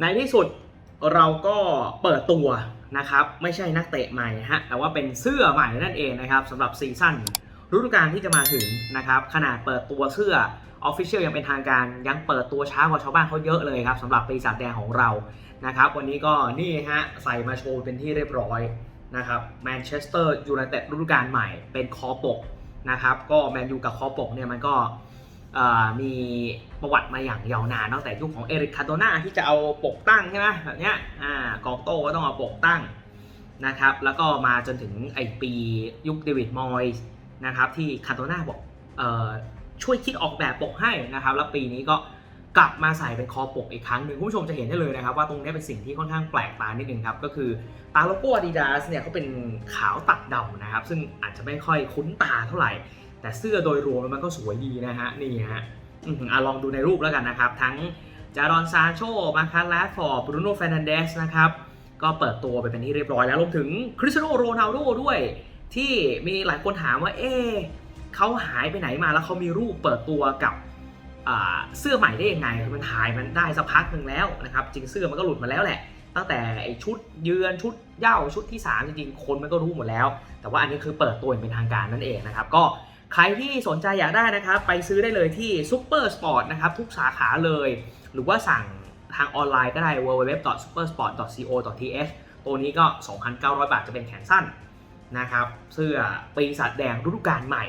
ในที่สุดเราก็เปิดตัวนะครับไม่ใช่นักเตะใหม่ฮะแต่ว่าเป็นเสื้อใหม่นั่นเองนะครับสำหรับซีซั่นฤดูกาลที่จะมาถึงนะครับขนาดเปิดตัวเสื้อออฟฟิเชียลยังเป็นทางการยังเปิดตัวช้ากว่าชาวบ้านเขาเยอะเลยครับสำหรับปีศาจแดงของเรานะครับวันนี้ก็นี่ฮะใส่มาโชว์เป็นที่เรียบร้อยนะครับแมนเชสเตอร์ยูไนเต็ดฤดูกาลใหม่เป็นคอปกนะครับก็แมนยูกับคอปกเนี่ยมันก็ มีประวัติมาอย่างยาวนานตั้งแต่ยุคของเอริกคาโตนาที่จะเอาปกตั้งใช่ไหมแบบเนี้ยกองโต้ก็ต้องเอาปกตั้งนะครับแล้วก็มาจนถึงไอปียุคเดวิดมอยส์นะครับที่คาโตนาบอกออช่วยคิดออกแบบปกให้นะครับแล้วปีนี้ก็กลับมาใส่เป็นคอปกอีกครั้งหนึ่งคุณผู้ชมจะเห็นได้เลยนะครับ ว่าตรงนี้เป็นสิ่งที่ค่อนข้างแปลกตานิดนึงครับ ก็คือตาโลโก้ Adidas เนี่ยเขาเป็นขาวตัดดำนะครับ ซึ่งอาจจะไม่ค่อยคุ้นตาเท่าไหร่ แต่เสื้อโดยรวมมันก็สวยดีนะฮะนี่ฮะอะลองดูในรูปแล้วกันนะครับ ทั้งจารอนซานโชมาคาร์ลฟอร์บรูโน่เฟรนันเดสนะครับก็เปิดตัวไปเป็นที่เรียบร้อยแล้วรวมถึงคริสเตียโนโรนัลโดด้วย ที่มีหลายคนถามว่าเอ๊เขาหายไปไหนมาแล้วเขามีรูปเปิดตัวกับเสื้อใหม่ได้ยังไง มันถ่ายมันได้สักพักหนึ่งแล้วนะครับ จริงเสื้อมันก็หลุดมาแล้วแหละ ตั้งแต่ชุดเยือนชุดเย้าชุดที่ 3 จริงๆ คนมันก็รู้หมดแล้ว แต่ว่าอันนี้คือเปิดตัวอย่างเป็นทางการนั่นเองนะครับ ก็ ใครที่สนใจอยากได้นะครับ ไปซื้อได้เลยที่ Super Sport นะครับ ทุกสาขาเลย หรือว่าสั่งทางออนไลน์ก็ได้ www.supersport.co.th ตัวนี้ก็ 2,900 บาทจะเป็นแขนสั้นนะครับเสื้อปีศาจแดงฤดูกาลใหม่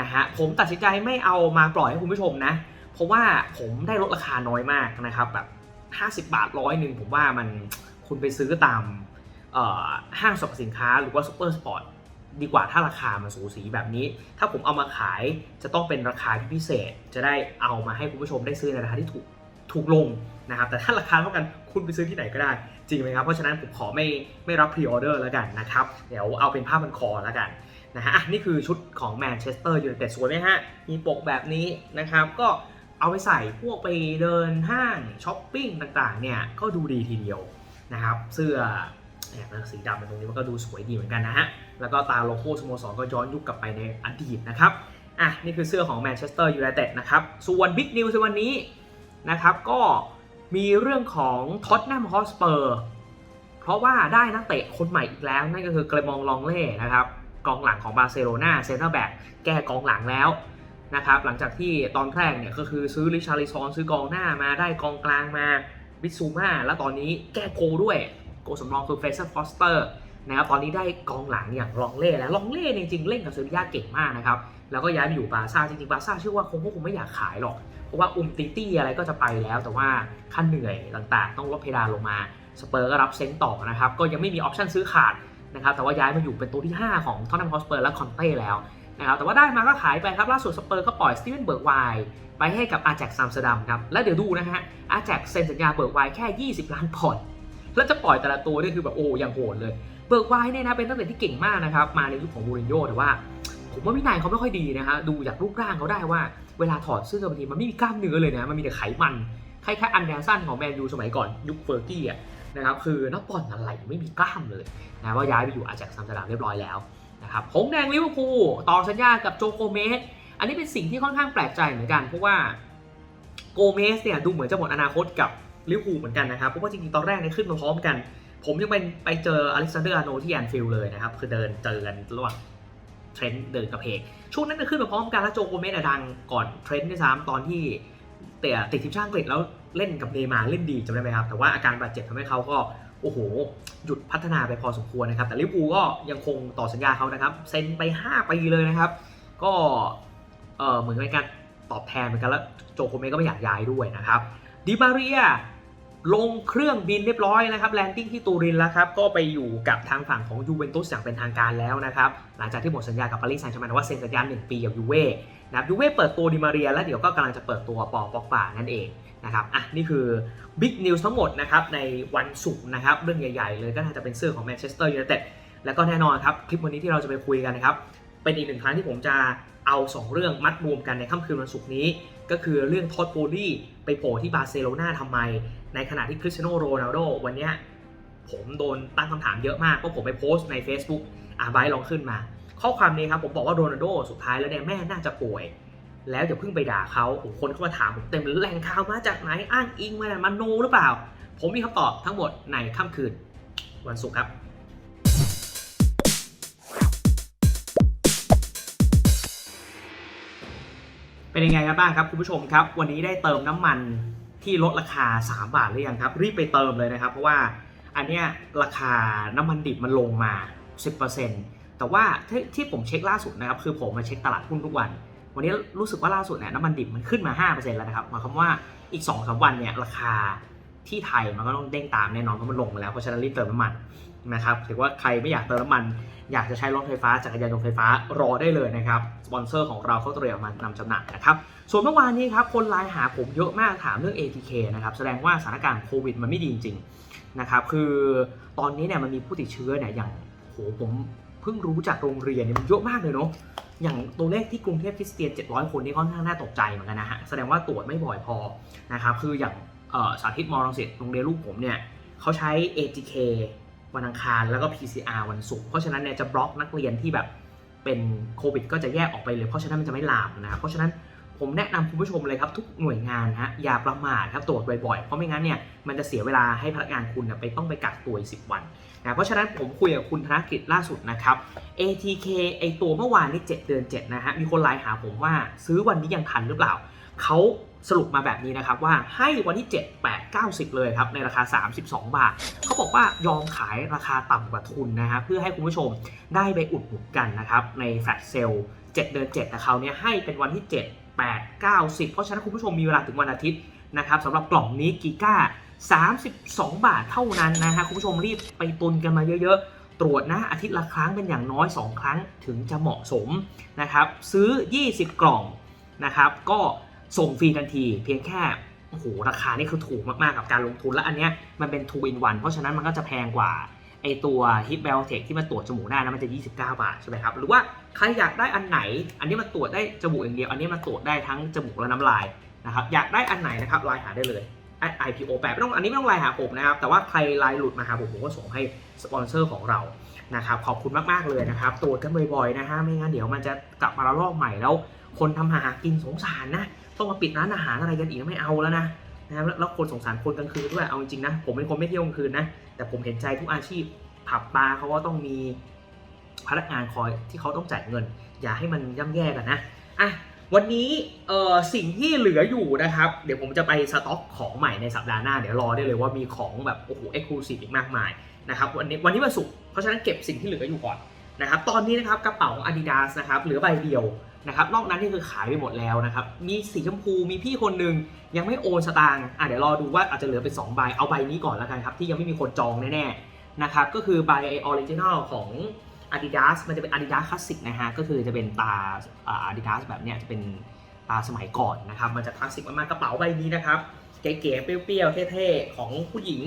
นะฮะผมตัดสินใจไม่เอามาปล่อยให้คุณผู้ชมนะ เพราะว่าผมได้ลดราคาน้อยมากนะครับแบบ50 บาทร้อยหนึ่งผมว่ามันคุณไปซื้อตามห้างสรรพสินค้าหรือว่าซูเปอร์สปอร์ต ดีกว่าถ้าราคามันสูสีแบบนี้ ถ้าผมเอามาขายจะต้องเป็นราคาที่พิเศษ จะได้เอามาให้คุณผู้ชมได้ซื้อในราคาที่ถูกถูกลงนะครับ แต่ถ้าราคาเท่ากันคุณไปซื้อที่ไหนก็ได้ จริงไหมครับ เพราะฉะนั้นผมขอไม่ไม่รับพรีออเดอร์แล้วกันนะครับ เดี๋ยวเอาเป็นผ้าพันคอแล้วกันนะฮะอะนี่คือชุดของแมนเชสเตอร์ยูไนเต็ดสวยไหมฮะ มีปกแบบนี้นะครับ ก็เอาไปใส่พวกไปเดินห้างช้อปปิ้งต่างๆเนี่ยก็ดูดีทีเดียวนะครับ เสื้อ เนี่ยสีดำตรงนี้มันก็ดูสวยดีเหมือนกันนะฮะ แล้วก็ตาโลโก้สโมสรก็ย้อนยุคกลับไปในอดีตนะครับอะนี่คือเสื้อของแมนเชสเตอร์ยูไนเต็ดนะครับส่วนบิ๊กนิวส์ในวันนี้นะครับก็มีเรื่องของท็อตแนมฮอสเปอร์เพราะว่าได้นักเตะคนใหม่อีกแล้ว นั่นก็คือเกรมองลองเล่นะครับกองหลังของบาร์เซโลนาเซนเตอร์แบ็กแก้กองหลังแล้วนะครับหลังจากที่ตอนแรกเนี่ยก็คือซื้อริชาริซอนซื้อกองหน้ามาได้กองกลางมาวิซูมาแล้วตอนนี้แก้โกด้วย โกสำรองคือเฟเซอร์ฟอสเตอร์นะครับตอนนี้ได้กองหลังอย่างลองเล่แล้วลองเล่เนี่ยจริงๆเล่นกับเซอร์บียาเก่งมากนะครับแล้วก็ย้ายไปอยู่บาซ่าจริงๆบาซ่าเชื่อว่าคงก็คงไม่อยากขายหรอกเพราะว่าอุมติตี้อะไรก็จะไปแล้ว แต่ว่าค่าเหนื่อยต่างๆ ต้องลดเพดานลงมาสเปอร์ก็รับเซ็นต่อนะครับก็ยังไม่มีออปชั่นซื้อขาดนะครับแต่ว่าย้ายมาอยู่เป็นตัวที่ 5 ของท็อตแนมฮอสเปอร์และคอนเต้แล้วนะครับแต่ว่าได้มาก็ขายไปครับล่าสุดสเปอร์ก็ปล่อยสตีเวนเบิร์กไวไปให้กับอาแจ็กซัมสเตอร์ดัมครับและเดี๋ยวดูนะฮะอาแจ็กเซ็นสัญญาเบิร์กไวแค่ 20 ล้านปอนด์ แล้วจะปล่อยแต่ละตัวนี่คือแบบโอ้ยังโหดเลย เบิร์กไวน์เนี่ยนะเป็นนักเตะที่เก่งมากนะครับมาในยุคของมูรินโญ่แต่ว่า ผมว่าวินัยเขาไม่ค่อยดีนะฮะดูจากรูปร่างเขาได้ว่าเวลาถอดเสื้อบางทีมันไม่มีกล้ามเนื้อเลยนะมันมีแต่ไขมันคล้ายๆอันเดอร์สันของแมนยูสมัยก่อนยุคเฟอร์กี้อะนะครับคือนักบอลอะไรไม่มีกล้ามเลยนะว่าย้ายไปอยู่อาจากซัมสลัมเรียบร้อยแล้วนะครับหงแดงลิเวอร์พูลต่อสัญญากับโจโกเมสอันนี้เป็นสิ่งที่ค่อนข้างแปลกใจเหมือนกันเพราะว่าโกเมสเนี่ยดูเหมือนจะหมดอนาคตกับ ลิเวอร์พูลเหมือนกันนะครับเพราะว่าจริงๆตอนแรกเนี่ยขึ้นมาพร้อมกัน ผมยังเป็นไปเจออเล็กซานเดอร์อาร์โนที่แอนฟิลด์เลยนะครับคือเดินเจอกันระหว่างเทรนด์เดินกับเพกช่วงนั้นเนี่ยขึ้นมาพร้อมกันแล้วโจโกเมสอะดังก่อนเทรนด์ด้วยซ้ำตอนที่เตะติดทีมชาติอังกฤษแล้วเล่นกับเนมาร์เล่นดีจำได้ไหมครับ แต่ว่าอาการบาดเจ็บทำให้เขาก็โอ้โห หยุดพัฒนาไปพอสมควรนะครับ แต่ลิเวอร์พูลก็ยังคงต่อสัญญาเขานะครับเซ็นไป5ปีเลยนะครับ ก็เออเหมือนเป็นการตอบแทนเหมือนกันแล้วโจโกเมสก็ไม่อยากย้ายด้วยนะครับดิมาเรีย ลงเครื่องบินเรียบร้อยนะครับแลนดิ้งที่ตูรินแล้วครับ ก็ไปอยู่กับทางฝั่งของยูเวนตุสอย่างเป็นทางการแล้วนะครับ หลังจากที่หมดสัญญากับปารีสแซงต์แชร์แมงว่าเซ็นสัญญา1ปีกับยูเว่นะครับยูเว่เปิดตัวดิมาเรีย แล้วเดี๋ยวก็กำลังจะเปิดตัวปอปอกป่านั่นเองนะครับอะนี่คือบิ๊กนิวส์ทั้งหมดนะครับในวันศุกร์นะครับเรื่องใหญ่ ๆ เลยก็น่าจะเป็นเสื้อของแมนเชสเตอร์ยูไนเต็ดแล้วก็แน่นอนครับคลิปวันนี้ที่เราจะไปคุยกันนะครับเป็นอีกหนึ่งครั้งที่ผมจะเอา 2 เรื่องมัดรวมกันในค่ำคืนวันศุกร์นี้ ก็คือเรื่องทอดโบลี่ไปโผล่ที่บาร์เซโลนาทำไม ในขณะที่คริสเตียโนโรนัลโดวันนี้ผมโดนตั้งคำถามเยอะมากเพราะผมไปโพสต์ใน Facebook อ่าไบร์ลองขึ้นมา ข้อความนี้ครับผมบอกว่าโรนัลโดสุดท้ายแล้วเนี่ยแม่น่าจะป่วย แล้วอย่าเพิ่งไปด่าเขาโอ้คนเข้ามาถามผมเต็มเลยแหล่งข่าวมาจากไหนอ้างอิงมาจากมันโนหรือเปล่า ผมมีคำตอบทั้งหมดในค่ำคืนวันศุกร์ครับ เป็นยังไงกันบ้างครับคุณผู้ชมครับ วันนี้ได้เติมน้ำมันที่ลดราคา 3 บาทหรือยังครับ รีบไปเติมเลยนะครับ เพราะว่าอันเนี้ยราคาน้ำมันดิบมันลงมา 10%แต่ว่าที่ที่ผมเช็คล่าสุดนะครับ คือผมมาเช็คตลาดหุ้นทุกวัน วันนี้รู้สึกว่าล่าสุดเนี่ยน้ำมันดิบมันขึ้นมา 5%แล้วนะครับหมายความว่าอีก2อสวันเนี่ยราคาที่ไทยมันก็ต้องเด้งตามแน่นอนเพราะมันลงมาแล้วเพราะฉะนั้นรีบเติมน้ำมัน นะครับถือว่าใครไม่อยากเติมน้ำมัน อยากจะใช้รถไฟฟ้าจักรยานยนต์ไฟฟ้ารอได้เลยนะครับสปอนเซอร์ของเราเขาเตรียมมานำจำหน่ายนะครับส่วนเมื่อวานนี้ครับคนไลน์หาผมเยอะมากถามเรื่อง ATK นะครับแสดงว่าสถานการณ์โควิดมันไม่ดีจริงๆนะครับคือตอนนี้เนี่ยมันมีผู้ติดเชื้อเนี่ยอย่างโหผมเพิ่งรู้จากโรงเรียนเนี่ยมันเยอะมากเลยเนาะอย่างตัวเลขที่กรุงเทพคริสเตียน 700 คนนี่ค่อนข้างน่าตกใจเหมือนกันนะฮะแสดงว่าตรวจไม่บ่อยพอนะครับคืออย่างสาธิตมอรังสิตโรงเรียนลูกผมเนี่ยเขาใช้ ATK วันอังคารแล้วก็ PCR วันศุกร์เพราะฉะนั้นเนี่ยจะบล็อกนักเรียนที่แบบเป็นโควิด ก็จะแยกออกไปเลย เพราะฉะนั้นมันจะไม่ลามนะครับเพราะฉะนั้นผมแนะนำคุณผู้ชมเลยครับทุกหน่วยงานฮะอย่าประมาทครับตรวจบ่อยๆ เพราะไม่งั้นเนี่ยมันจะเสียเวลาให้พนักงานคุณไปต้องไปกักตัวอีก10วันนะเพราะฉะนั้นผมคุยกับคุณธนกิจล่าสุดนะครับ ATK ไอตัวเมื่อวานนี้7เดือน7นะฮะมีคนไลน์หาผมว่าซื้อวันนี้ยังทันหรือเปล่าเขา สรุปมาแบบนี้นะครับว่าให้วันที่ 7 8 90 เลยครับในราคา 32 บาท เขาบอกว่ายอมขายราคาต่ำกว่าทุนนะฮะเพื่อให้คุณผู้ชมได้ไปอุดหนุนกันนะครับในแฟลชเซล7เดือน7แต่เขาวเนี่ยให้เป็นวันที่ 7 8 90 เพราะฉะนั้นคุณผู้ชมมีเวลาถึงวันอาทิตย์นะครับสำหรับกล่องนี้กิก้า 32 บาทเท่านั้นนะฮะคุณผู้ชมรีบไปตุนกันมาเยอะๆ ตรวจนะอาทิตย์ละครั้งเป็นอย่างน้อย 2 ครั้งถึงจะเหมาะสมนะครับซื้อ 20 กล่องนะครับก็ ส่งฟรีทันที เพียงแค่โอ้โหราคานี่คือถูกมากๆกับการลงทุนและอันเนี้ยมันเป็น 2 in 1เพราะฉะนั้นมันก็จะแพงกว่าไอตัว Hip b e l t e c h ที่มันตรวจจมูกได้นะมันจะ 29 บาทใช่ไหมครับหรือว่าใครอยากได้อันไหน อันนี้มันตรวจได้จมูกอย่างเดียว อันนี้มันตรวจได้ทั้งจมูกและน้ำลายนะครับอยากได้อันไหนนะครับไลน์หาได้เลย IPO แปดไม่ต้องอันนี้ไม่ต้องไลน์หาผมนะครับ แต่ว่าใครไลน์หลุดมาหาผมผมก็ส่งให้สปอนเซอร์ของเรานะครับขอบคุณมากๆเลยนะครับตรวจกันบ่อยๆนะฮะไม่งั้นเดี๋ยวมันจะกลับมาระลอกใหม่แล้ว คนทำหากินสงสารนะ ต้องมาปิดร้านอาหารอะไรกันอีกไม่เอาแล้วนะนะครับแล้วคนสงสารคนกลางคืนด้วยเอาจริงๆนะผมเป็นคนไม่เที่ยวกลางคืนนะแต่ผมเห็นใจทุกอาชีพผับบาร์เขาก็ต้องมีพนักงานคอยที่เขาต้องจ่ายเงิน อย่าให้มันย่ำแย่กันนะอะวันนี้เอ่อสิ่งที่เหลืออยู่นะครับ เดี๋ยวผมจะไปสต็อกของใหม่ในสัปดาห์หน้า เดี๋ยวรอได้เลยว่ามีของแบบโอ้โหเอ็กซ์คลูซีฟอีกมากมายนะครับวันนี้วันนี้วันศุกร์เพราะฉะนั้นเก็บสิ่งที่เหลืออยู่ก่อนนะครับตอนนี้นะครับกระเป๋า Adidas นะครับเหลือใบเดียว นะครับนอกนั้นนี่คือขายไปหมดแล้วนะครับมีสีชมพูมีพี่คนหนึ่งยังไม่โอนสตางค์อะเดี๋ยวรอดูว่าอาจจะเหลือเป็นสองใบเอาใบนี้ก่อนแล้วกันครับที่ยังไม่มีคนจองแน่ๆนะครับก็คือ by original ของ Adidas มันจะเป็น Adidas Classic นะฮะก็คือจะเป็นตาอ่า Adidas แบบเนี้ยจะเป็นตาสมัยก่อนนะครับมันจะคลาสสิกมากๆกระเป๋าใบนี้นะครับเก๋ๆเปรี้ยวๆเท่ๆของผู้หญิง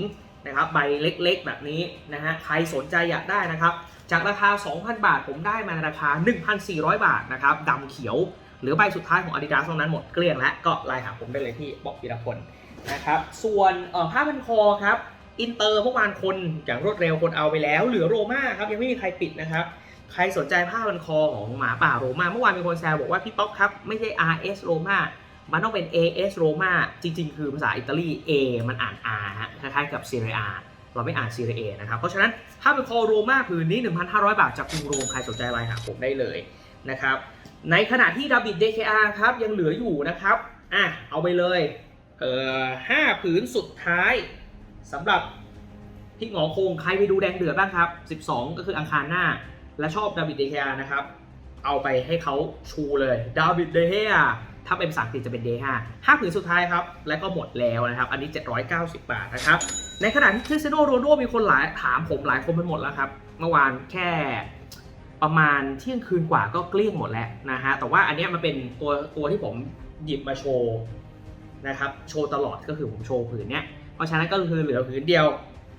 นะครับใบเล็กๆ แบบนี้นะฮะใครสนใจอยากได้นะครับ จากราคา 2,000 บาท ผมได้มาในราคา 1,400 บาทนะครับดำเขียวเหลือใบสุดท้ายของ Adidas ตรงนั้นหมดเกลี้ยงแล้วก็ไลน์หาผมได้เลยที่บอกพีรพลนะครับส่วนผ้าพันคอครับอินเตอร์เมื่อวานคนอย่างรวดเร็วคนเอาไปแล้ว เหลือโรม่าครับยังไม่มีใครปิดนะครับ ใครสนใจผ้าพันคอของหมาป่าโรม่าเมื่อวานมีคนแซวบอกว่าพี่ป๊อกครับ ไม่ใช่ RS โรม่ามันต้องเป็น AS โรม่าจริง ๆ คือภาษาอิตาลี A มันอ่าน R ฮะคล้ายๆกับ Serie A เราไม่อ่าน Serie A นะครับ เพราะฉะนั้นผ้าพันคอโรมาผืนนี้ 1,500 บาทจากกรุงโรมใครสนใจไลน์หาผมได้เลยนะครับ ในขณะที่ดาบิด DKR ครับยังเหลืออยู่นะครับอะเอาไปเลยเอ่อห้าผืนสุดท้ายสำหรับที่หงอคงใครไปดูแดงเดือดบ้างครับ 12 ก็คืออังคารหน้า และชอบดาวิดเดเฮียนะครับ เอาไปให้เขาชูเลยดาวิดเดเฮีย ถ้าเป็นภาษาอังกฤษจะเป็นเดห้าห้าผืนสุดท้ายครับ และก็หมดแล้วนะครับ อันนี้ 790 บาทนะครับ ในขณะที่คริสเตียโนโรนัลโดมีคนหลายถามผมหลายคนไปหมดแล้วครับ เมื่อวานแค่ประมาณเที่ยงคืนกว่าก็เกลี้ยงหมดแล้วนะฮะ แต่ว่าอันนี้มันเป็นตัวตัวที่ผมหยิบมาโชว์นะครับ โชว์ตลอดก็คือผมโชว์ผืนเนี้ย เพราะฉะนั้นก็คือเหลือผืนเดียว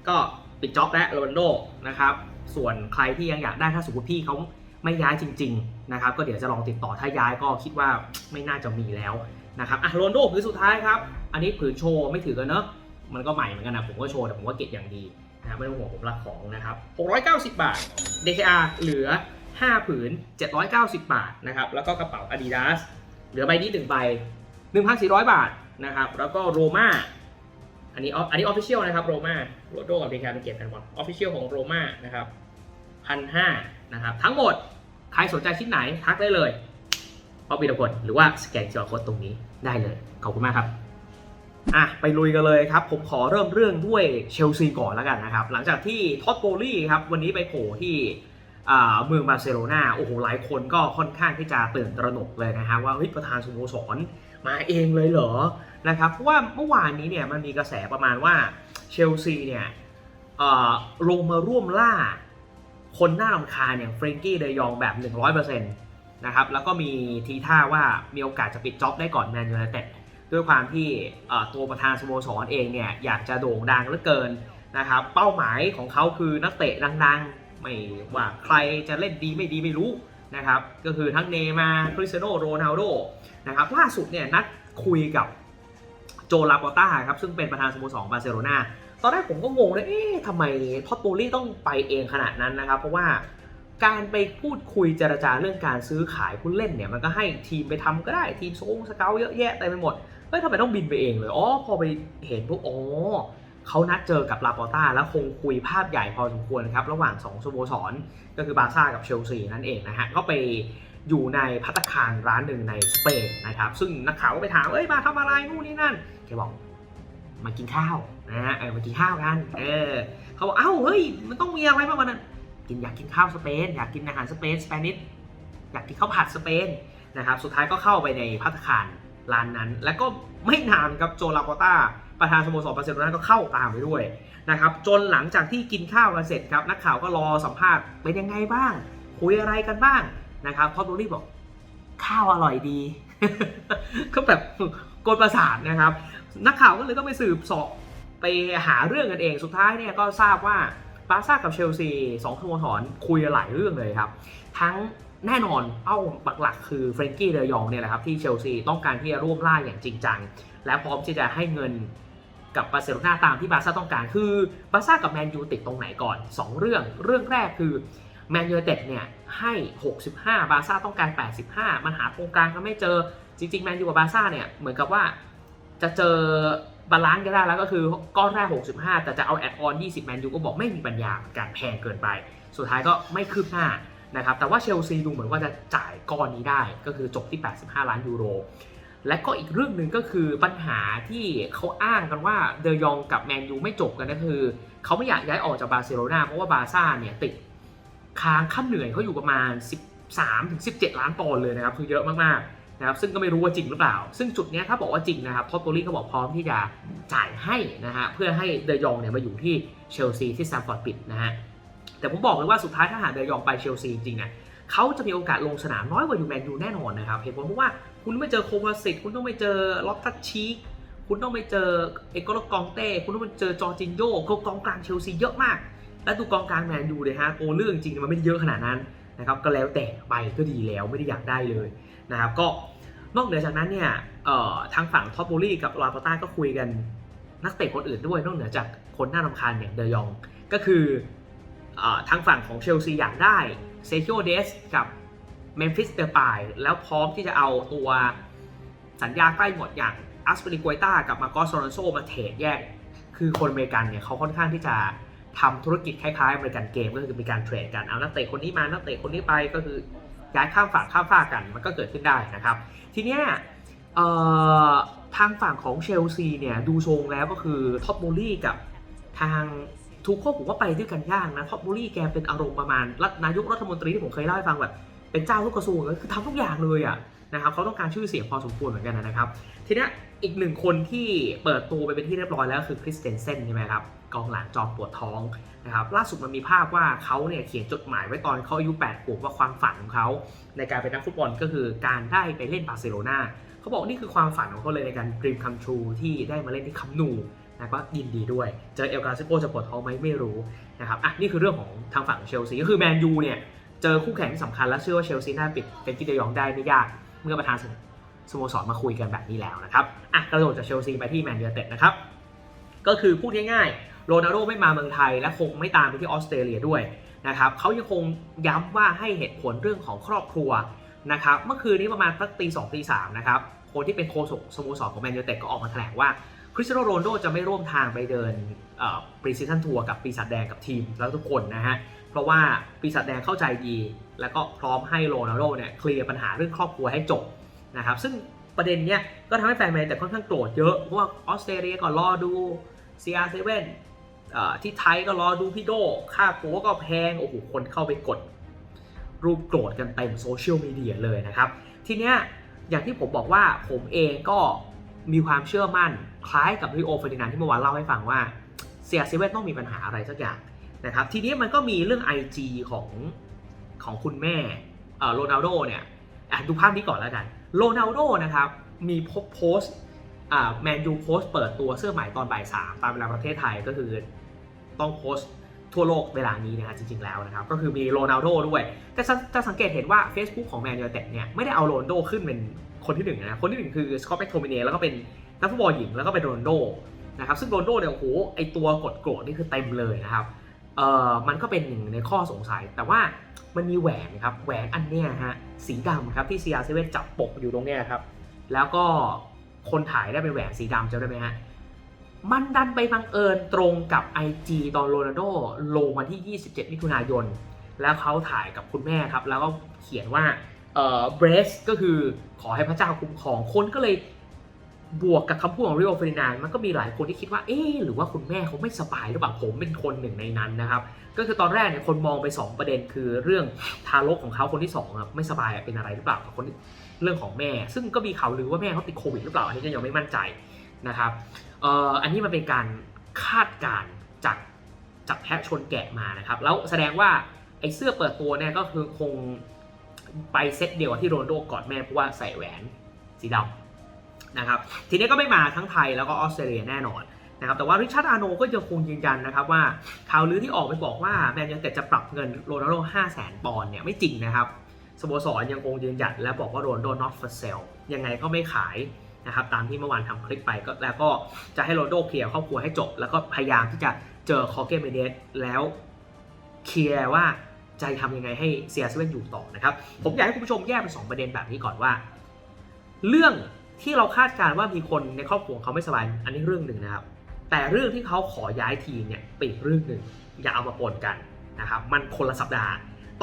ก็ปิดจ็อบและโรนลโดนะครับ ส่วนใครที่ยังอยากได้ถ้าสมมติพี่เขา ไม่ย้ายจริงๆนะครับก็เดี๋ยวจะลองติดต่อถ้าย้ายก็คิดว่าไม่น่าจะมีแล้วนะครับอะโรนโดผืนสุดท้ายครับ อันนี้ผืนโชว์ไม่ถือกันเนอะมันก็ใหม่เหมือนกันนะผมก็โชว์แต่ผมก็เก็บอย่างดีนะไม่ต้องห่วงผมรักของนะครับ 690 บาท DKR เหลือ 5 ผืน 790 บาทนะครับแล้วก็กระเป๋า Adidas เหลือใบนี้1ใบ 1,400 บาทนะครับแล้วก็โรม่าอันนี้อันนี้ออฟฟิเชียลนะครับโรม่าโรโดกับเดีแคร์เป็นเกียรติแฟนบอลออฟฟิเชียลของโรม่านะครับพันห้า นะครับทั้งหมดใครสนใจชิ้นไหนทักได้เลยป๊อปปี้ตะกดหรือว่าสแกน QR Code ตรงนี้ได้เลย ขอบคุณมากครับอะไปลุยกันเลยครับ ผมขอเริ่มเรื่องด้วยเชลซีก่อนแล้วกันนะครับ หลังจากที่ท็อตโบลี่ครับวันนี้ไปโผล่ที่เมืองบาร์เซโลนาโอ้โหหลายคนก็ค่อนข้างที่จะตื่นตระหนกเลยนะฮะว่าเฮ้ยประธานสโมสรมาเองเลยเหรอนะครับเพราะว่าเมื่อวานนี้เนี่ยมันมีกระแสประมาณว่าเชลซีเนี่ยลงมาร่วมล่า คนน่ารำคาญอย่างเฟรนกี้เดยองแบบ 100%นะครับแล้วก็มีทีท่าว่ามีโอกาสจะปิดจ็อบได้ก่อนแมนยูไนเต็ดด้วยความที่ตัวประธานสโมสรเองเนี่ยอยากจะโด่งดังเหลือเกินนะครับเป้าหมายของเขาคือนักเตะดังๆ ไม่ว่าใครจะเล่นดีไม่ดีไม่รู้นะครับก็คือทั้งเนย์มาคริสเตียโนโรนัลโดนะครับล่าสุดเนี่ยนัดคุยกับโจลาปอต้าครับซึ่งเป็นประธานสโมสรบาร์เซโลนา ตอนแรกผมก็งงเลยเอ๊ะทำไมพอตโบลี่ต้องไปเองขนาดนั้นนะครับ เพราะว่าการไปพูดคุยเจรจาเรื่องการซื้อขายผู้เล่นเนี่ยมันก็ให้ทีมไปทำก็ได้ทีมโซงสเกลเยอะแยะเต็มไปหมดเฮ้ยทำไมต้องบินไปเองเลยอ๋อพอไปเห็นปุ๊บอ๋อเขานัดเจอกับลาปอต้าแล้วคงคุยภาพใหญ่พอสมควรครับ ระหว่าง2สโมสรก็คือบาร์ซ่ากับเชลซีนั่นเองนะฮะก็ไปอยู่ในพัตตาคารร้านหนึ่งในสเปนนะครับ ซึ่งนักข่าวก็ไปถามเอ้ยมาทำอะไรนู่นนี่นั่นแกบอกมากินข้าว นะฮะเออมากินข้าวกัน เออเขาบอกเอ้าเฮ้ยมันต้องมีอะไรมากกว่านั้นกินอยากกินข้าวสเปนอยากกินอาหารสเปนสเปนิชอยากกินข้าวผัดสเปนนะครับสุดท้ายก็เข้าไปในพัตคารร้านนั้น แล้วก็ไม่นานครับโจลาปอต้าประธานสโมสรบาร์เซโลนาก็เข้าตามไปด้วยนะครับจนหลังจากที่กินข้าวกันเสร็จครับนักข่าวก็รอสัมภาษณ์เป็นยังไงบ้าง คุยอะไรกันบ้างนะครับท็อปโรลี่บอก ข้าวอร่อยดี ก็แบบกดประสาทนะครับ นักข่าวก็เลยต้องไปสืบสอบ ไปหาเรื่องกันเองสุดท้ายเนี่ยก็ทราบว่าบาร์ซ่ากับเชลซีสองสโมสรคุยหลายเรื่องเลยครับ ทั้งแน่นอนเป้าหลักๆคือเฟรนกี้เดยองเนี่ยแหละครับที่เชลซีต้องการที่จะร่วมล่าอย่างจริงจัง และพร้อมที่จะให้เงินกับบาร์เซโลนาตามที่บาร์ซ่าต้องการ คือบาร์ซ่ากับแมนยูติดตรงไหนก่อน 2 เรื่อง เรื่องแรกคือแมนยูเต็ดเนี่ยให้ 65 บาร์ซ่าต้องการ 85 มันหาโครงกลางก็ไม่เจอจริงๆแมนยูกับบาร์ซ่าเนี่ยเหมือนกับว่าจะเจอ บาลานซ์ก็ได้แล้วก็คือก้อนแรก 65 แต่จะเอาแอดออน 20 แมนยูก็บอกไม่มีปัญญาการแพงเกินไป สุดท้ายก็ไม่คืบหน้านะครับ แต่ว่าเชลซีดูเหมือนว่าจะจ่ายก้อนนี้ได้ ก็คือจบที่ 85 ล้านยูโร และก็อีกเรื่องหนึ่งก็คือปัญหาที่เขาอ้างกันว่าเดยองกับแมนยูไม่จบกันก็คือ เขาไม่อยากย้ายออกจากบาร์เซโลนาเพราะว่าบาร์ซ่าเนี่ยติดค้างค่าเหนื่อยเขาอยู่ประมาณ 13-17 ล้านปอนด์เลยนะครับคือเยอะมากๆ นะครับซึ่งก็ไม่รู้ว่าจริงหรือเปล่า ซึ่งจุดนี้ถ้าบอกว่าจริงนะครับท็อปโตลี่ก็บอกพร้อมที่จะจ่ายให้นะฮะเพื่อให้เดยองเนี่ยมาอยู่ที่เชลซีที่แซมฟอร์ดปิดนะฮะแต่ผมบอกเลยว่าสุดท้ายถ้าหากเดยองไปเชลซีจริงๆเนี่ยเขาจะมีโอกาสลงสนามน้อยกว่าอยู่แมนยูแน่นอนนะครับเหตุผลเพราะว่าคุณต้องไปเจอโควาสิตคุณต้องไปเจอล็อกทัชชีคุณต้องไปเจอเอกโลกองเต้คุณต้องไปเจอจอร์จินโยกองกลางเชลซีเยอะมาก และดูกองกลางแมนยูเลยฮะโอเรื่องจริงมันไม่ได้เยอะขนาดนั้นนะครับก็แล้วแต่ไปก็ดีแล้วไม่ได้อยากได้เลย นะครับก็นอกเหนือจากนั้นเนี่ยทางฝั่งท็อปโบลี่กับลาปาต้าก็คุยกันนักเตะคนอื่นด้วยนอกเหนือจากคนน่ารำคาญอย่างเดยอง ก็คือทางฝั่งของเชลซีอยากได้เซคิโอเดสกับเมมฟิสเดปายแล้วพร้อมที่จะเอาตัวสัญญาใกล้หมดอย่างอัสเปริกวยต้ากับมาโกสโซรนโซมาเทรดแยก คือคนอเมริกันเนี่ยเขาค่อนข้างที่จะทำธุรกิจคล้ายๆอเมริกันเกมก็คือมีการเทรดกันเอานักเตะคนนี้มานักเตะคนนี้ไปก็คือ ย้ายข้ามฝั่งข้ามฝากกันมันก็เกิดขึ้นได้นะครับ ทีเนี้ยทางฝั่งของเชลซีเนี่ยดูทรงแล้วก็คือท็อปโบลี่กับทางทูโคผมว่าไปด้วยกันยากนะท็อปบูรี่แกเป็นอารมณ์ประมาณรัฐนายกรัฐมนตรีที่ผมเคยเล่าให้ฟังแบบเป็นเจ้าทุกกระทรวงเลยคือทำทุกอย่างเลยอะนะครับเขาต้องการชื่อเสียงพอสมควรเหมือนกันนะครับ ทีนี้อีกหนึ่งคนที่เปิดตัวไปเป็นที่เรียบร้อยแล้วคือคริสเตนเซนใช่ไหมครับ กองหลังจอมปวดท้องนะครับล่าสุดมันมีภาพว่าเขาเนี่ยเขียนจดหมายไว้ตอนเขาอายุ8ขวบว่าความฝันของเขาในการเป็นนักฟุตบอลก็คือการได้ไปเล่นบาร์เซโลนาเขาบอกนี่คือความฝันของเขาเลยในการ dream come true ที่ได้มาเล่นที่คัมนูนะก็ยินดีด้วย เจอเอลกาซิโกจะปวดท้องไหมไม่รู้นะครับอะนี่คือเรื่องของทางฝั่งเชลซีก็คือแมนยูเนี่ยเจอคู่แข่งที่สำคัญและเชื่อว่าเชลซีน่าปิดเป็นกิเดยองได้ไม่ยากเมื่อประธานสโมสรมาคุยกันแบบนี้แล้วนะครับอะกระโดดจากเชลซีไปที่แมนยูเต็ดนะครับก็คือพูดง่ายๆ โรนัลโดไม่มาเมืองไทย และคงไม่ตามไปที่ออสเตรเลียด้วยนะครับเขายังคงย้ำว่าให้เหตุผลเรื่องของครอบครัวนะครับเมื่อคืนนี้ประมาณสักตีสองตีสามนะครับคนที่เป็นโฆษกสโมสรของแมนยูเต็ดก็ออกมาแถลงว่าคริสเตียโนโรนลโดจะไม่ร่วมทางไปเดินปรีซีซันทัวร์กับปีศาจแดงกับทีมแล้วทุกคนนะฮะเพราะว่าปีศาจแดงเข้าใจดี แล้วก็พร้อมให้โรนัลโดเนี่ยเคลียร์ปัญหาเรื่องครอบครัวให้จบนะครับซึ่งประเด็นเนี้ยก็ทำให้แฟนแมนแต่ค่อนข้างโกรธเยอะเพราะว่าออสเตรเลียก็รอดู CR7 เอ่อ ที่ไทยก็รอดูพี่โดค่าตัวก็แพง โอ้โห คนเข้าไปกด รูปโกรธกันเต็มโซเชียลมีเดียเลยนะครับ ทีเนี้ยอย่างที่ผมบอกว่าผมเองก็มีความเชื่อมั่น คล้ายกับริโอเฟอร์ดินานที่เมื่อวานเล่าให้ฟังว่าเซียเซเว่นต้องมีปัญหาอะไรสักอย่างนะครับ ทีนี้มันก็มีเรื่อง IG ของของคุณแม่โรนัลโดเนี่ยดูภาพนี้ก่อนแล้วกันโรนัลโดนะครับมีพบโพสต์ แมนยูโพสต์เปิดตัวเสื้อใหม่ตอนบ่ายสามตามเวลาประเทศไทยก็คือต้องโพสต์ทั่วโลกเวลานี้นะฮะจริงๆแล้วนะครับ ก็คือมีโรนัลโดด้วย แต่จะสังเกตเห็นว่า Facebook ของแมนยูเต็ดเนี่ยไม่ได้เอาโรนัลโดขึ้นเป็นคนที่หนึ่งนะคนที่หนึ่งคือสกอตแมคโทมิเนแล้วก็เป็นนักฟุตบอลหญิงแล้วก็เป็นโรนัลโดนะครับซึ่งโรนัลโดเนี่ยโอ้โหไอตัวกดโกรธนี่คือเต็มเลยนะครับเอ่อมันก็เป็นหนึ่งในข้อสงสัย แต่ว่ามันมีแหวนครับแหวนอันเนี้ยฮะสีดำครับที่ CR7 จับปกอยู่ตรงเนี้ยครับแล้วก็ คนถ่ายได้เป็นแหวนสีดำจำได้ไหมฮะมันดันไปบังเอิญตรงกับ IG ตอนโรนัลโดลงวันที่ 27 มิถุนายน แล้วเขาถ่ายกับคุณแม่ครับ แล้วก็เขียนว่าเอ่อ bless ก็คือขอให้พระเจ้าคุ้มครองคนก็เลย บวกกับคำพูดของริโอเฟรนานมันก็มีหลายคนที่คิดว่า เอ๊หรือว่าคุณแม่เขาไม่สบายหรือเปล่าผมเป็นคนหนึ่งในนั้นนะครับ ก็คือตอนแรกเนี่ยคนมองไป 2 ประเด็นคือเรื่องทารกของเขาคนที่2ครับไม่สบายเป็นอะไรหรือเปล่ากับคนเรื่องของแม่ ซึ่งก็มีข่าวลือว่าแม่เขาติดโควิดหรือเปล่าอันนี้ก็ยังไม่มั่นใจนะครับเอ่ออันนี้มันเป็นการคาดการณ์จากจากแพะชนแกะมานะครับ แล้วแสดงว่าไอ้เสื้อเปิดตัวเนี่ยก็คือคงไปเซตเดียวที่โรนโดกอดแม่เพราะว่าใส่แหวนสีดำ นะครับทีนี้ก็ไม่มาทั้งไทยแล้วก็ออสเตรเลียแน่นอนนะครับแต่ว่าริชาร์ดอาโนก็ยังคงยืนยันนะครับว่าข่าวลือที่ออกไปบอกว่าแมนยูไนเต็ดจะปรับเงินโรนัลโด5แสนปอนด์เนี่ยไม่จริงนะครับสโมสรยังคงยืนยันและบอกว่าโรนลโด not for sale ยังไงก็ไม่ขายนะครับตามที่เมื่อวานทำคลิปไปก็แล้วก็จะให้โรนลโดเคลียร์ครอบครัวให้จบ แล้วก็พยายามที่จะเจอคอเกเมเดสแล้วเคลียร์ว่าจะทำยังไงให้เซียสเว่นอยู่ต่อนะครับผมอยากให้คุณผู้ชมแยกเป็นสองประเด็นแบบนี้ก่อนว่า เรื่อง ที่เราคาดการณ์ว่ามีคนในครอบครัวเขาไม่สบายอันนี้เรื่องหนึ่งนะครับ แต่เรื่องที่เขาขอย้ายทีมเนี่ยเป็นอีกเรื่องหนึ่งอย่าเอามาปนกันนะครับมันคนละสัปดาห์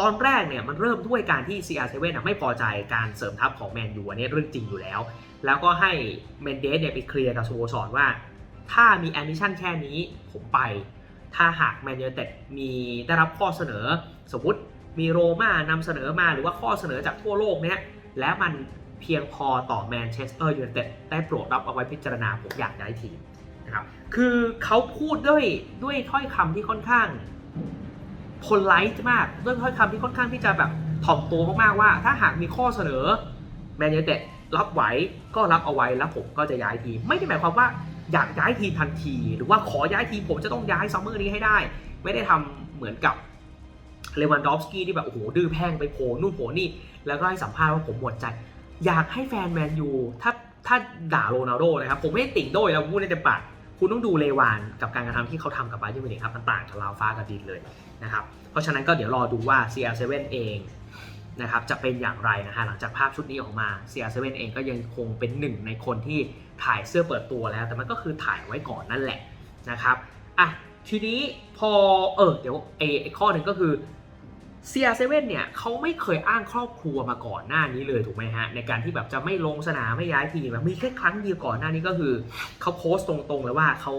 ตอนแรกเนี่ยมันเริ่มด้วยการที่ CR7 นะไม่พอใจการเสริมทัพของแมนยูอันนี้เรื่องจริงอยู่แล้ว แล้วก็ให้เมนเดสเนี่ยไปเคลียร์กับสโมสรว่า ถ้ามีแอนิชั่นแค่นี้ผมไป ถ้าหากแมนยูเต็ดมีได้รับข้อเสนอ สมมติมีโรม่านำเสนอมาหรือว่าข้อเสนอจากทั่วโลกเนี่ยแล้วมัน เพียงพอต่อแมนเชสเตอร์ยูไนเต็ดได้โปรดรับเอาไว้พิจารณาผมอยากย้ายทีมนะครับคือเขาพูดด้วยด้วยถ้อยคำที่ค่อนข้างพลไลท์มากด้วยถ้อยคำที่ค่อนข้างที่จะแบบถ่อมตัวมากๆว่า ถ้าหากมีข้อเสนอแมนยูไนเต็ดรับไหวก็รับเอาไว้แล้วผมก็จะย้ายทีม ไม่ได้หมายความว่าอยากย้ายทีมทันที หรือว่าขอย้ายทีมผมจะต้องย้ายซัมเมอร์นี้ให้ได้ ไม่ได้ทำเหมือนกับเลวันดอฟสกี้ที่แบบโอ้โหดื้อแพ่งไปโผล่นู่นโผล่นี่แล้วก็ให้สัมภาษณ์ว่าผมหมดใจ อยากให้แฟนแมนยูถ้าถ้าด่าโรนัลโดนะครับ ผมไม่ได้ติ่งโด้วยแล้วพูดในเต็มปากคุณต้องดูเลวานกับการกระทำที่เขาทำกับไบเยอร์มิวนิกครับมันต่างกับลาวฟ้ากับดินเลยนะครับ เพราะฉะนั้นก็เดี๋ยวรอดูว่า CR7 เองนะครับจะเป็นอย่างไรนะฮะหลังจากภาพชุดนี้ออกมา CR7 เองก็ยังคงเป็นหนึ่งในคนที่ถ่ายเสื้อเปิดตัวแล้ว แต่มันก็คือถ่ายไว้ก่อนนั่นแหละนะครับอะทีนี้พอเออเดี๋ยวไอ้ไอ้ข้อหนึ่งก็คือ CR7 เนี่ยเขาไม่เคยอ้างครอบครัวมาก่อนหน้านี้เลยถูกไหมฮะ ในการที่แบบจะไม่ลงสนามไม่ย้ายทีมแบบมีแค่ครั้งเดียวก่อนหน้านี้ก็คือเขาโพสต์ตรงๆเลยว่าเขา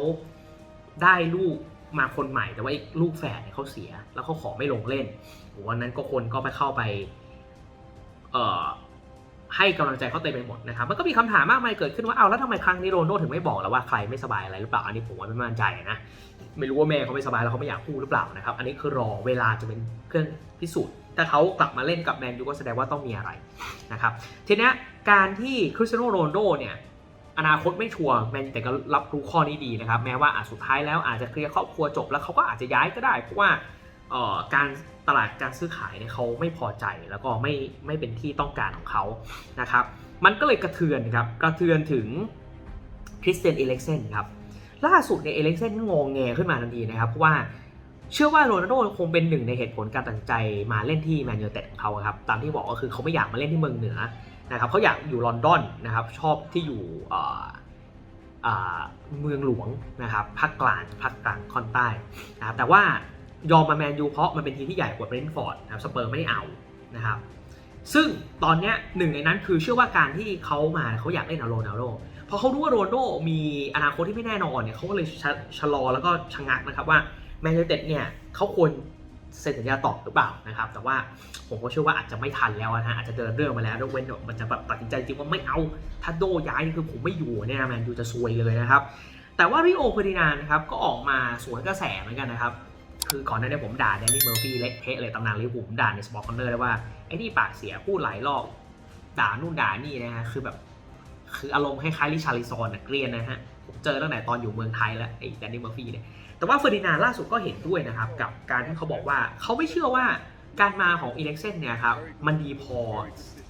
ได้ลูกมาคนใหม่แต่ว่าอีกลูกแฝดเนี่ยเขาเสีย แล้วเขาขอไม่ลงเล่นวันนั้นก็คนก็ไปเข้าไป เอ่อให้กำลังใจเขาเต็มไปหมดนะครับ มันก็มีคำถามมากมายเกิดขึ้นว่า เอาแล้วทำไมครั้งนี้โรนลโดถึงไม่บอกแล้วว่าใครไม่สบายอะไรหรือเปล่า อันนี้ผมว่าไม่มั่นใจนะ ไม่รู้ว่าแม่เขาไม่สบายแล้วเขาไม่อยากพูดหรือเปล่านะครับ อันนี้คือรอเวลาจะเป็นเครื่องพิสูจน์ ถ้าเขากลับมาเล่นกับแมนยูก็แสดงว่าต้องมีอะไรนะครับ ทีนี้การที่คริสเตียโนโรนลโดเนี่ยอนาคตไม่ชัวร์แมนแต่ก็รับรู้ข้อนี้ดีนะครับ แม้ว่าอาจสุดท้ายแล้วอาจจะเคลียร์ครอบครัวจบแล้วเขาก็อาจจะย้ายก็ได้ เพราะว่าการตลาดการซื้อขายเนี่ยเขาไม่พอใจแล้วก็ไม่ไม่เป็นที่ต้องการของเขานะครับ มันก็เลยกระเทือนครับกระเทือนถึงคริสเตียนเอเล็กเซนครับ ล่าสุดเนี่ยเอเล็กเซนงงแงขึ้นมาทันทีนะครับ เพราะว่าเชื่อว่าโรนัลโดคงเป็นหนึ่งในเหตุผลการตัดใจมาเล่นที่แมนยูเต็ดของเขาครับ ตามที่บอกก็คือเขาไม่อยากมาเล่นที่เมืองเหนือนะครับเขาอยากอยู่ลอนดอนนะครับชอบที่อยู่เมืองหลวงนะครับภาคกลางภาคกลางคอนใต้นะครับแต่ว่ายอมมาแมนยูเพราะมันเป็นทีมที่ใหญ่กว่าเบรนท์ฟอร์ดนะครับสเปอร์ไม่ได้เอานะครับซึ่งตอนนี้หนึ่งในนั้นคือเชื่อว่าการที่เขามาเขาอยากเล่นเอาโรนัลโด พอเขารู้ว่าโรนโดมีอนาคตที่ไม่แน่นอนเนี่ยเขาก็เลยชะชะลอแล้วก็ชะงักนะครับว่าแมนยูเต็ดเนี่ยเขาควรเซ็นสัญญาต่อหรือเปล่านะครับ แต่ว่าผมก็เชื่อว่าอาจจะไม่ทันแล้วนะฮะอาจจะเดินเรื่องมาแล้วยกเว้นมันจะแบบตัดสินใจจริงว่าไม่เอาถ้าโดย้ายนี่คือผมไม่อยู่เนี่ยแมนยูจะซวยเลยนะครับ แต่ว่าริโอเฟอร์ดินานนะครับก็ออกมาสวนกระแสเหมือนกันนะครับคือก่อนหน้านี้ผมด่าแดนนี่เมอร์ฟี่เละเทะเลยตำนานลิเวอร์พูลผมด่าในสปอร์ตคอนเนอร์ได้ว่าไอ้นี่ปากเสียพูดหลายรอบด่านู่นด่านี่นะฮะคือแบบ คืออารมณ์คล้ายๆลิชาริซอนนะเกลียนนะฮะผมเจอตั้งแต่ตอนอยู่เมืองไทยแล้วไอ้แดนนี่เมอร์ฟี่เนี่ยแต่ว่าเฟอร์ดินานล่าสุดก็เห็นด้วยนะครับ กับการที่เขาบอกว่าเขาไม่เชื่อว่าการมาของอีเล็กเซนเนี่ยครับมันดีพอ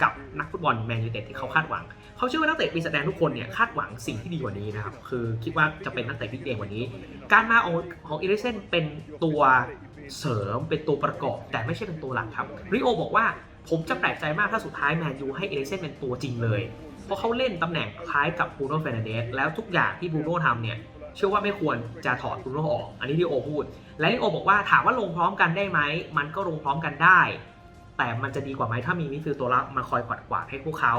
กับนักฟุตบอลแมนยูเต็ดที่เขาคาดหวัง เขาเชื่อว่านักเตะปีศาจแดงทุกคนเนี่ยคาดหวังสิ่งที่ดีกว่านี้นะครับ คือคิดว่าจะเป็นนักเตะบิ๊กเดย์กว่านี้ การมาของของอีเล็กเซนเป็นตัวเสริมเป็นตัวประกอบ แต่ไม่ใช่เป็นตัวหลักครับริโอบอกว่าผมจะแปลกใจมากถ้าสุดท้ายแมนยูให้อีเล็กเซนเป็นตัวจริงเลย เพราะเขาเล่นตำแหน่งคล้ายกับบูโน่เฟรนเดสแล้วทุกอย่างที่บูโน่ทำเนี่ยเชื่อว่าไม่ควรจะถอดบูโน่ออก อันนี้ที่โอพูด และที่โอบอกว่าถามว่าลงพร้อมกันได้ไหมมันก็ลงพร้อมกันได้ แต่มันจะดีกว่าไหมถ้ามีมิดฟิลด์ตัวรับมาคอยกวาดกวาดให้พวกเขา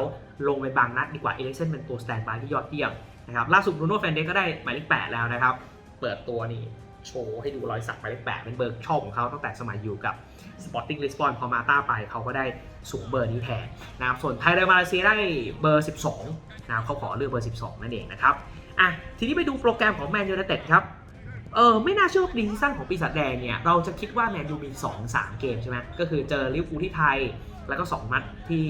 ลงไปบางนัดดีกว่าเอเลิเซนเป็นตัวสแตนบายที่ยอดเยี่ยมนะครับล่าสุดบูโน่แฟนเดสก็ได้หมายเลขแปดแล้วนะครับเปิดตัวนี่โชว์ให้ดูรอยสักหมายเลขแปดเป็นเบอร์ชอบของเขาตั้งแต่สมัยอยู่กับ Sporting Lisbon พอมาต้าไปเขาก็ได้สูงเบอร์นี้แทนนะครับส่วนไทยเดมาเลเซียได้เบอร์ 12นะครับเขาขอเลือกเบอร์ 12 นั่นเองนะครับอะทีนี้ไปดูโปรแกรมของแมนยูไนเต็ดครับเออไม่น่าเชื่อว่าปีซีซั่นของปีศาจแดงเนี่ย เราจะคิดว่าแมนยูมี 2-3 เกมใช่ไหมก็คือเจอลิเวอร์พูลที่ไทย แล้วก็2นัดที่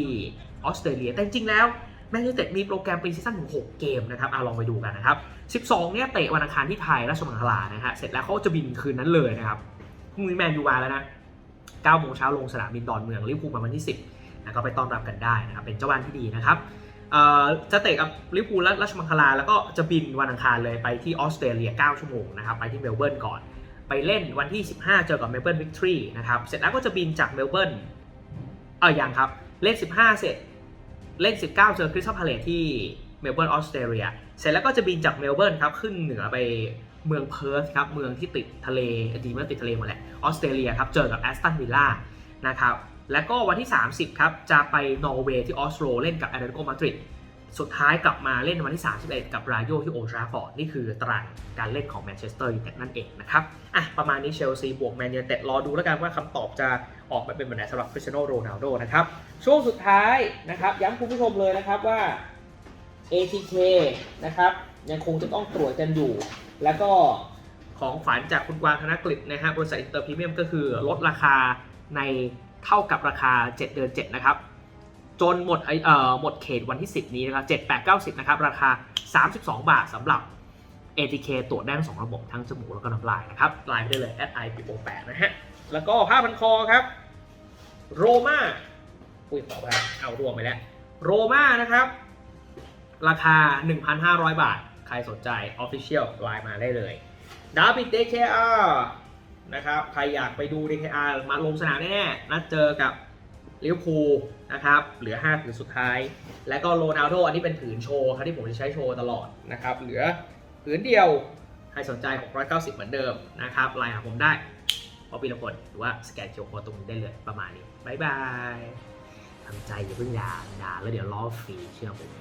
ออสเตรเลีย แต่จริงๆแล้วแมนยูเต็ดมีโปรแกรมปีซีซั่นถึง6เกมนะครับเอาลองไปดูกันนะครับ 12 เนี่ยเตะวันอังคารที่ไทยราชมังคลานะฮะเสร็จแล้วเขาจะบินคืนนั้นเลยนะครับพรุ่งนี้แมนยูมาแล้วนะ 9โมงเช้าลงสนามบินดอนเมืองลิเวอร์พูลมาวันที่ 10นะก็ไปต้อนรับกันได้นะครับเป็นเจ้าบ้านที่ดีนะครับจะเตะกับลิเวอร์พูลและราชมังคลาแล้วก็จะบินวันอังคารเลยไปที่ออสเตรเลีย 9 ชั่วโมงนะครับไปที่เมลเบิร์นก่อน ไปเล่นวันที่ 15 เจอกับเมลเบิร์นวิกตอรีนะครับเสร็จแล้วก็จะบินจากเมลเบิร์นเออยังครับเล่น 15 เสร็จเล่น 19 เจอคริสตัลพาเลตที่เมลเบิร์นออสเตรเลียเสร็จแล้วก็จะบินจากเมลเบิร์นครับขึ้นเหนือไป เมืองเพิร์ธครับเมืองที่ติดทะเลดีเมื่อติดทะเลหมาแหละออสเตรเลียครับเจอกับแอสตันวิลล่านะครับแล้วก็วันที่ 30 ครับ จะไปนอร์เวย์ที่ออสโลเล่นกับแอตเลติโกมาดริดสุดท้ายกลับมาเล่นวันที่ 31 กับรายโยที่โอทราฟอร์ดนี่คือตารางการเล่นของแมนเชสเตอร์ยูไนเต็ดนั่นเองนะครับอะประมาณนี้เชลซีบวกแมนยูไนเต็ดรอดูแล้วกันว่าคำตอบจะออกมาเป็นแบบไหนสำหรับคริสเตียโนโรนัลโดนะครับ ช่วงสุดท้ายนะครับ ย้ำคุณผู้ชมเลยนะครับว่า ATK นะครับยังคงจะต้องตรวจกันอยู่ แล้วก็ของฝันจากคุณกวางธนกฤษนะฮะบริษัทอินเตอร์พรีเมียมก็คือลดราคาในเท่ากับราคา 7 เดือน 7 นะครับ จนหมดเอ่อหมดเขตวันที่ 10 นี้นะครับ 7 8 9 0 นะครับ ราคา 32 บาทสำหรับ ATK ตรวจได้ทั้งสองระบบทั้งจมูกแล้วก็น้ำลายนะครับไลน์ไปได้เลย i p o 8นะฮะ แล้วก็ผ้าพันคอครับ โรมาอุ้ยขอไปเอารวมไปแล้ว โรมานะครับ ราคา 1,500 บาท ใครสนใจ Official ไลน์มาได้เลยดาบิด DKR นะครับ ใครอยากไปดู DKR มาลงสนามแน่ๆนัดเจอกับลิเวอร์พูลนะครับ เหลือ 5 ผืนสุดท้าย แล้วก็โรนัลโดอันนี้เป็นผืนโชว์ครับที่ผมจะใช้โชว์ตลอดนะครับ เหลือผืนเดียว ใครสนใจ 690 เหมือนเดิมนะครับไลน์หาผมได้พอปีละคนหรือว่าสแกนเคียวโคตรงนี้ได้เลยประมาณนี้บายบายทำใจอย่าเพิ่งด่าด่าแล้วเดี๋ยวล้อฟรีเชื่อผม